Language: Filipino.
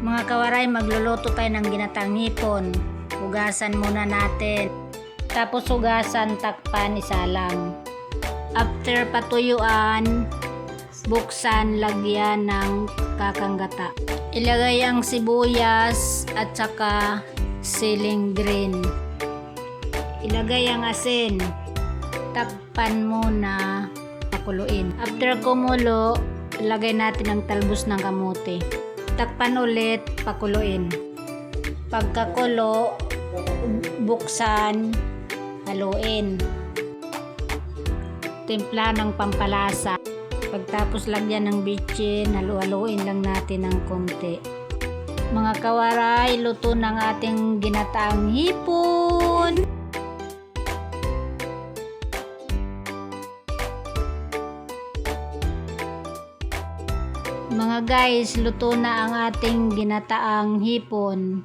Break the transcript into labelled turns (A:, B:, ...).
A: Mga kawaray, magluluto tayo ng ginatang hipon. Hugasan muna natin. Tapos hugasan, takpan, isalang. After patuyuan, buksan, lagyan ng kakanggata. Ilagay ang sibuyas at saka siling green. Ilagay ang asin. Takpan muna, pakuluin. After kumulo, ilagay natin ang talbos ng kamote. Takpan ulit, pakuluin. Pagkakulo, buksan, haluin. Timpla ng pampalasa. Pagtapos lagyan ng bitchin, halu-haluin lang natin ng konti. Mga kawaray, luto ng ating ginataang hipon. Mga guys, luto na ang ating ginataang hipon.